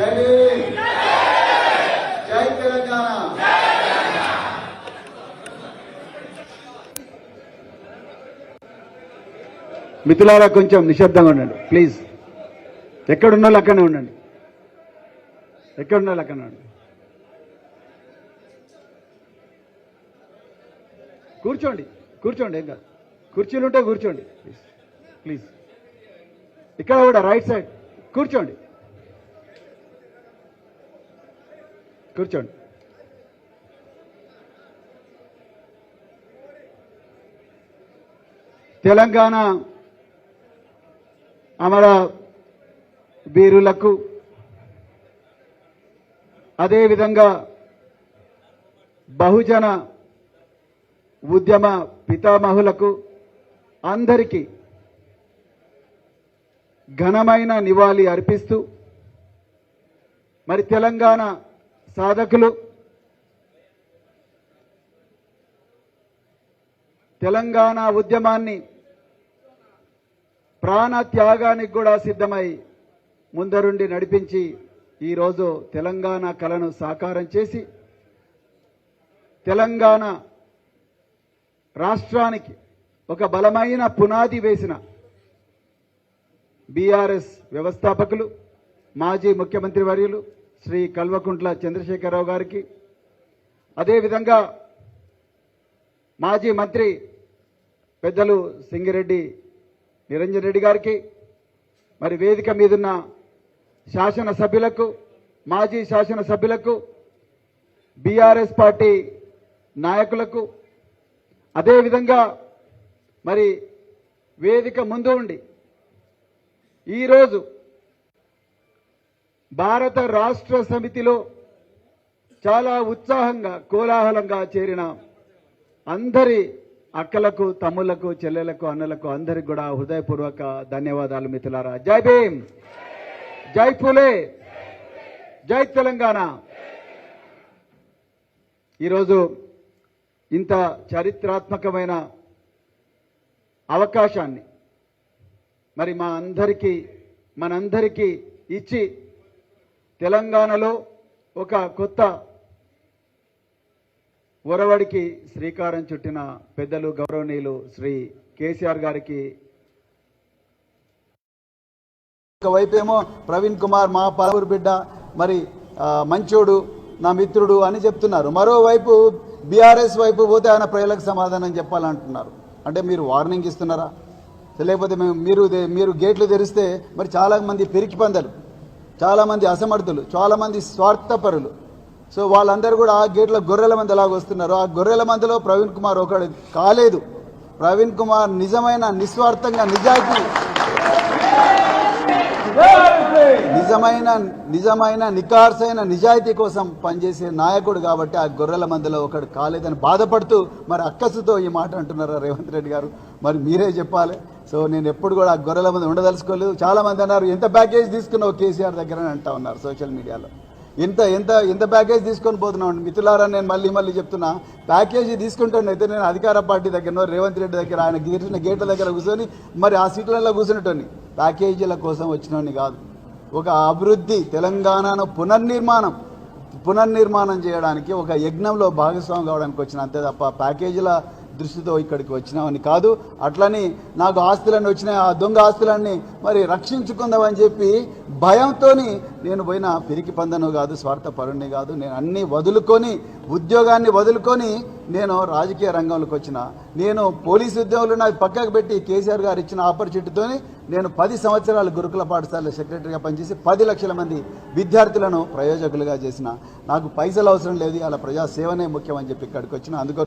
జై జై తెలంగాణ. మిథులారా కొంచెం నిశ్శబ్దంగా ఉండండి ప్లీజ్. ఎక్కడున్న వాళ్ళు అక్కడనే ఉండండి. ఎక్కడున్న వాళ్ళు అక్కడనే ఉండండి. కూర్చోండి కూర్చోండి ఏం కాదు. కుర్చీలు ఉంటే కూర్చోండి. ప్లీజ్. ప్లీజ్. ఇక్కడ కూడా రైట్ సైడ్. కూర్చోండి. కూర్చోండి. తెలంగాణ అమర వీరులకు అదేవిధంగా బహుజన ఉద్యమ పితామహులకు అందరికీ ఘనమైన నివాళి అర్పిస్తూ మరి తెలంగాణ సాధకులు తెలంగాణ ఉద్యమాన్ని ప్రాణ త్యాగానికి కూడా సిద్ధమై ముందరుండి నడిపించి ఈరోజు తెలంగాణ కళను సాకారం చేసి తెలంగాణ రాష్ట్రానికి ఒక బలమైన పునాది వేసిన బీఆర్ఎస్ వ్యవస్థాపకులు మాజీ ముఖ్యమంత్రి వర్యులు శ్రీ కల్వకుంట్ల చంద్రశేఖరరావు గారికి అదేవిధంగా మాజీ మంత్రి పెద్దలు సింగిరెడ్డి నిరంజన్ రెడ్డి గారికి మరి వేదిక మీదున్న శాసనసభ్యులకు మాజీ శాసనసభ్యులకు బీఆర్ఎస్ పార్టీ నాయకులకు అదేవిధంగా మరి వేదిక ముందు ఉండి ఈరోజు భారత రాష్ట్ర సమితిలో చాలా ఉత్సాహంగా కోలాహలంగా చేరిన అందరి అక్కలకు తమ్ములకు చెల్లెలకు అన్నలకు అందరికి కూడా హృదయపూర్వక ధన్యవాదాలు మిత్రులారా. జై భీమ్! జై పులే! జై తెలంగాణ! ఈరోజు ఇంత చరిత్రాత్మకమైన అవకాశాన్ని మరి మా అందరికీ మనందరికీ ఇచ్చి తెలంగాణలో ఒక కొత్త ఒరవడికి శ్రీకారం చుట్టిన పెద్దలు గౌరవనీయులు శ్రీ కేసీఆర్ గారికి. ఒకవైపేమో ప్రవీణ్ కుమార్ మా పాలూరు బిడ్డ మరి మంచోడు నా మిత్రుడు అని చెప్తున్నారు. మరోవైపు బీఆర్ఎస్ వైపు పోతే ఆయన ప్రజలకు సమాధానం చెప్పాలంటున్నారు. అంటే మీరు వార్నింగ్ ఇస్తున్నారా? లేకపోతే మేము మీరు మీరు గేట్లు తెరిస్తే మరి చాలామంది పిరికి పందరు. పందలు చాలామంది అసమర్థులు చాలామంది స్వార్థపరులు. సో వాళ్ళందరూ కూడా ఆ గేట్లో గొర్రెల మంది ఎలాగ వస్తున్నారు. ఆ గొర్రెల మందిలో ప్రవీణ్ కుమార్ ఒకడు కాలేదు. ప్రవీణ్ కుమార్ నిజమైన నిస్వార్థంగా నిజాయితీ. నిజమైన నిజమైన నికార్సైన నిజాయితీ కోసం పనిచేసే నాయకుడు కాబట్టి ఆ గొర్రెల మందిలో ఒకడు కాలేదని బాధపడుతూ మరి అక్కసుతో ఈ మాట అంటున్నారు రేవంత్ రెడ్డి గారు? మరి మీరే చెప్పాలి. సో నేను ఎప్పుడు కూడా ఆ గొర్రెల మంది ఉండదలుచుకోలేదు. చాలామంది అన్నారు ఎంత ప్యాకేజ్ తీసుకున్నావు కేసీఆర్ దగ్గర? అని అంటా ఉన్నారు సోషల్ మీడియాలో ఎంత ఎంత ఎంత ప్యాకేజ్ తీసుకొని పోతున్నామండి మిత్రులారా నేను మళ్ళీ మళ్ళీ చెప్తున్నా. ప్యాకేజీ తీసుకుంటాను అయితే నేను అధికార పార్టీ దగ్గర రేవంత్ రెడ్డి దగ్గర ఆయన గీసిన గేట్ల దగ్గర కూర్చొని మరి ఆ సీట్లలో కూర్చునేటోని ప్యాకేజీల కోసం వచ్చినోని కాదు. ఒక అభివృద్ధి తెలంగాణను పునర్నిర్మాణం పునర్నిర్మాణం చేయడానికి ఒక యజ్ఞంలో భాగస్వామి కావడానికి వచ్చిన అంతే తప్ప ప్యాకేజీల దృష్టితో ఇక్కడికి వచ్చినామని కాదు. అట్లని నాకు ఆస్తులన్నీ వచ్చినాయి ఆ దొంగ ఆస్తులన్నీ మరి రక్షించుకుందామని చెప్పి భయంతో నేను పోయిన పిరికి పందను కాదు స్వార్థపరుణ్ణి కాదు. నేను అన్ని వదులుకొని ఉద్యోగాన్ని వదులుకొని నేను రాజకీయ రంగంలోకి వచ్చిన నేను పోలీసు ఉద్యోగులు నాకు పక్కకు పెట్టి కేసీఆర్ గారు ఇచ్చిన ఆపర్చునిటీతోని నేను పది సంవత్సరాలు గురుకుల పాఠశాల సెక్రటరీగా పనిచేసి పది లక్షల మంది విద్యార్థులను ప్రయోజకులుగా చేసిన. నాకు పైసలు అవసరం లేదు అలా ప్రజాసేవనే ముఖ్యమని ముఖ్యం అని చెప్పి ఇక్కడికి వచ్చిన. అందుకో